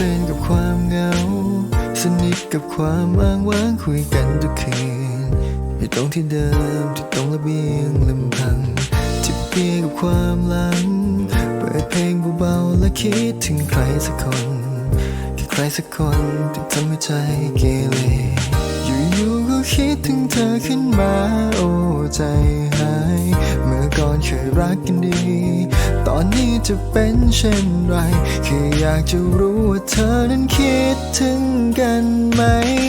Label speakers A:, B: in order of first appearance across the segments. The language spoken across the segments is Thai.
A: ลืนกับความเหงา สนิทกับความอ้างว้างคุยกันทุกคืนอยู่ตรงที่เดิมที่ตรงระเบียงลำพังที่เพียงกับความหลัง เปิดเพลงเบาๆและคิดถึงใครสักคนแค่ใครสักคนที่ทำให้ใจเกเร คิดถึงเธอขึ้นมา โอ้ใจหาย เมื่อก่อนเคยรักกันดี ตอนนี้จะเป็นเช่นไร แค่อยากจะรู้ว่าเธอนั้นคิดถึงกันไหม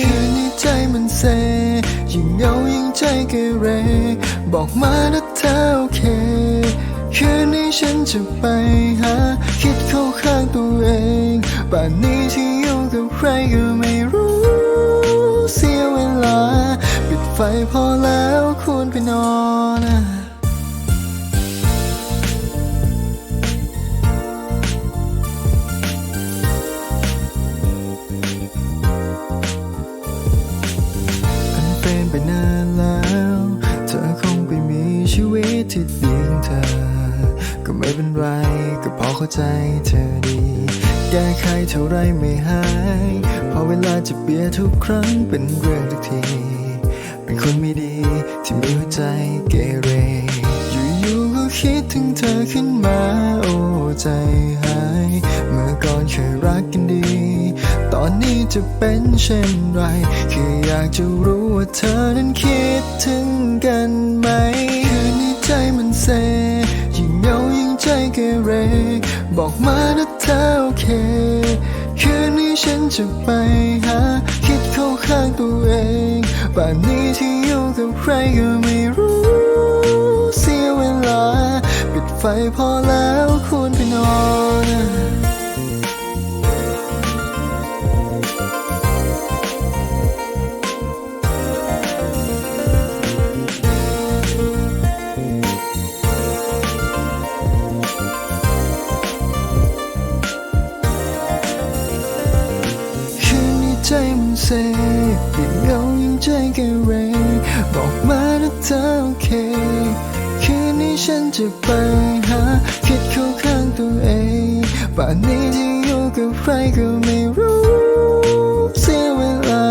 A: คืนนี้ใจมันเซยิ่งเหงายิ่งใจเกเร บอกมานะเธอโอเค คืนนี้ฉันจะไปหา คิดเข้าข้างตัวเองป่านนี้ที่อยู่กับใครก็ไม่รู้ พอแล้วควรไปนอนนะมันเป็นไปนานแล้ว เธอคงไปมีชีวิตที่ดีของเธอ ก็ไม่เป็นไร ก็พอเข้าใจเธอดี แก้ไขเท่าไรไม่หาย พอเวลาจะเบียทุกครั้งเป็นเรื่องทุกที เป็นคนไม่ดีที่มีหัวใจเกเร อยู่ๆก็คิดถึงเธอขึ้นมา โอ้ใจหาย เมื่อก่อนเคยรักกันดี ตอนนี้จะเป็นเช่นไร แค่อยากจะรู้ว่าเธอนั้นคิดถึงกันไหมคืนนี้ใจมันเซยิ่งเหงายิ่งใจเกเร บอกมานะเธอโอเค คืนนี้ฉันจะไปหาคิดเข้าข้างตัวเองป่าน กับใครก็ไม่รู้ เสียเวลา ปิดไฟพอแล้วควรไปนอนคืนนี้ใจมันเซยิ่งเหงายิ่งใจเกเร บอกมานะเธอโอเค คืนนี้ฉันจะไปหา คิดเข้าข้างตัวเองป่านนี้ที่อยู่กับใครก็ไม่รู้ เสียเวลา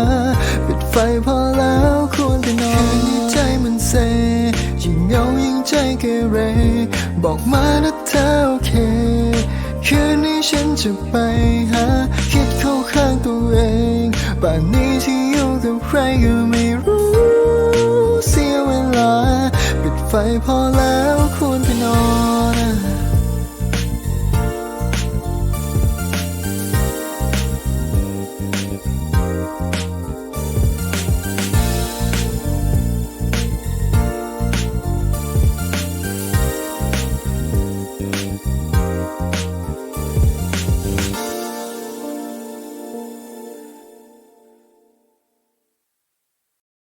A: ปิดไฟพอแล้วควรไปนอนคืนนี้ใจมันเซยิ่งเหงายิ่งใจเกเร บอกมานะเธอโอเค คืนนี้ฉันจะไปหา คิดเข้าข้างตัวเองป่านนี้ที่อยู่กับใครก็ไม่ ไฟพอแล้ว